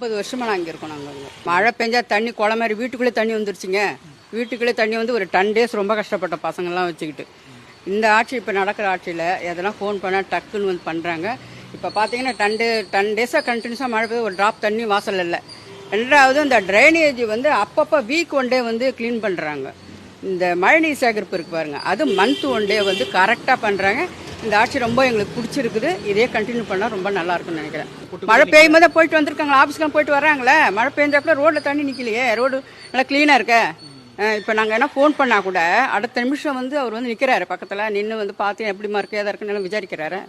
முப்பது வருஷமா நான் இருக்கோம் நாங்கள் மழை பெஞ்சா தண்ணி குளம் மாதிரி வீட்டுக்குள்ளே தண்ணி வந்துருச்சுங்க. வீட்டுக்குள்ளே தண்ணி வந்து ஒரு டென் டேஸ் ரொம்ப கஷ்டப்பட்ட பசங்கள்லாம் வச்சுக்கிட்டு. இந்த ஆட்சி இப்போ நடக்கிற ஆட்சியில் எதனா ஃபோன் பண்ணால் டக்குன்னு வந்து பண்ணுறாங்க இப்போ பார்த்தீங்கன்னா டென் டே டென் டேஸாக கண்டினியூஸாக மழை பெய்யுது ஒரு ட்ராப் தண்ணி வாசல் இல்லை. ரெண்டாவது இந்த ட்ரைனேஜ் வந்து அப்பப்போ வீக் ஒன் டே வந்து க்ளீன் பண்ணுறாங்க இந்த மழைநீர் சேகரிப்பு இருக்கு பாருங்க அது மந்த் ஒன் டே வந்து கரெக்டாக பண்ணுறாங்க இந்த ஆட்சி ரொம்ப எங்களுக்கு பிடிச்சிருக்குது. இதே கண்டினியூ பண்ணால் ரொம்ப நல்லா இருக்கும்னு நினைக்கிறேன் மழை பெய்யும் போதே போயிட்டு வந்திருக்காங்களா? ஆஃபீஸ்க்கெலாம் போயிட்டு வராங்களே? மழை கூட ரோட்டில் தண்ணி நிற்கலையே ரோடு நல்லா க்ளீனாக இருக்கே. இப்போ நாங்கள் என்ன ஃபோன் பண்ணால் கூட அடுத்த நிமிஷம் வந்து அவர் வந்து நிற்கிறாரு பக்கத்தில். நின்று வந்து பார்த்து எப்படிமா இருக்கு எதா இருக்குன்னு விசாரிக்கிறாரு.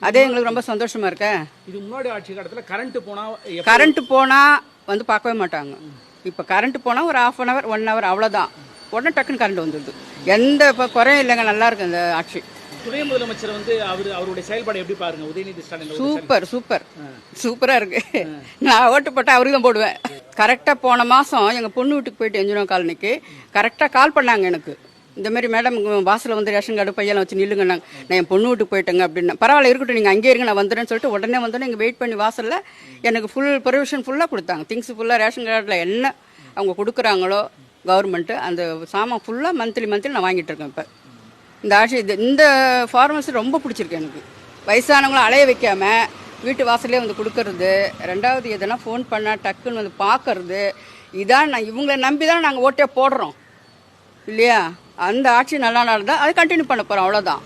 அதே எங்களுக்கு ரொம்ப சந்தோஷமா இருக்கே. இது முன்னாடி ஆட்சி காலத்துல கரண்ட் போனா எப்ப- கரண்ட் போனால் வந்து பார்க்கவே மாட்டாங்க. இப்போ கரண்ட் போனால் ஒரு half an hour one hour அவ்வளோதான் உடனே டக்குன்னு கரண்ட் வந்துடுது. எந்த இப்போ குறையும் இல்லைங்க நல்லா இருக்கு இந்த ஆட்சி. துணை முதலமைச்சர் வந்து அவர் அவருடைய செயல்பாடு எப்படி பாருங்க? Udhayanidhi Stalin super super. சூப்பராக இருக்கு. நான் ஓட்டு போட்டால் அவருக்கு தான் போடுவேன். கரெக்டாக போன மாதம் எங்கள் பொண்ணு வீட்டுக்கு போயிட்டு எஞ்சினோ காலனிக்கு. கரெக்டாக கால் பண்ணாங்க எனக்கு. இந்த மாதிரி மேடம் வாசலில் வந்து ரேஷன் கார்டு பையெல்லாம் வச்சு நில்லுங்க நான் நான் என் பொண்ணு வீட்டுக்கு போயிட்டேங்க அப்படின்னு. பரவாயில்ல இருக்கட்டும் நீங்கள் அங்கேயே இருங்க நான் வந்துடுறேன்னு சொல்லிட்டு உடனே வந்தோடனே இங்கே வெயிட் பண்ணி வாசலில் எனக்கு ஃபுல் ப்ரொவிஷன் ஃபுல்லாக கொடுத்தாங்க. திங்ஸ் ஃபுல்லாக ரேஷன் கார்டில் என்ன அவங்க கொடுக்குறாங்களோ கவர்மெண்ட்டு அந்த சாமான் ஃபுல்லாக மந்த்லி மந்த்லி நான் வாங்கிட்டு இருக்கேன் இப்போ. இந்த ஆட்சி இது இந்த ஃபார்மசி ரொம்ப பிடிச்சிருக்கு எனக்கு. வயசானவங்கள அலைய வைக்காம வீட்டு வாசலே வந்து கொடுக்கறது ரெண்டாவது எதனா ஃபோன் பண்ணால் டக்குன்னு வந்து பார்க்கறது இதான் நான் இவங்களை நம்பி தான் நாங்கள் ஓட்டே போடுறோம். இல்லையா? அந்த ஆட்சி நல்லா நடந்தால் அதை கண்டினியூ பண்ண போகிறோம் அவ்வளோதான்